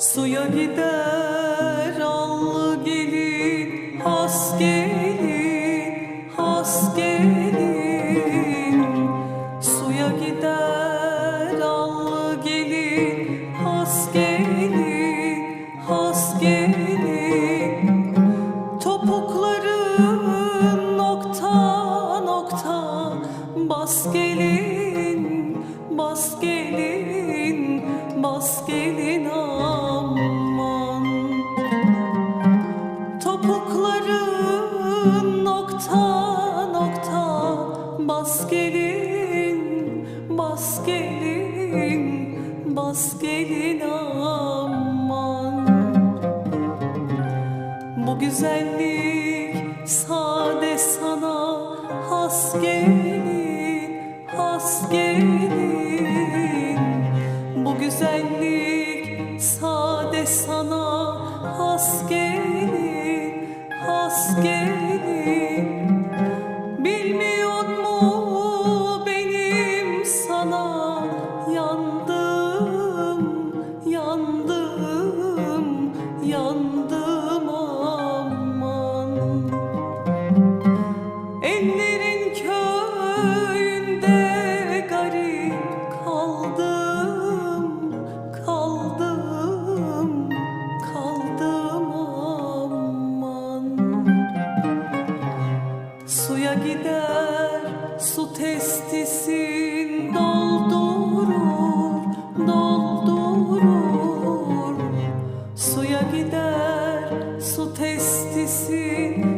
Suya gider allı gelin has gelin has gelin Suya gider allı gelin has gelin has gelin Topukların nokta nokta Bas gelin, bas gelin, nokta nokta Bas gelin, bas gelin, bas gelin aman bu güzellik sade sana has gelin, has gelin. Bu güzellik sade sana has gelin, has gelin. gider su testisin doldurur doldurur. Suya gider su testisin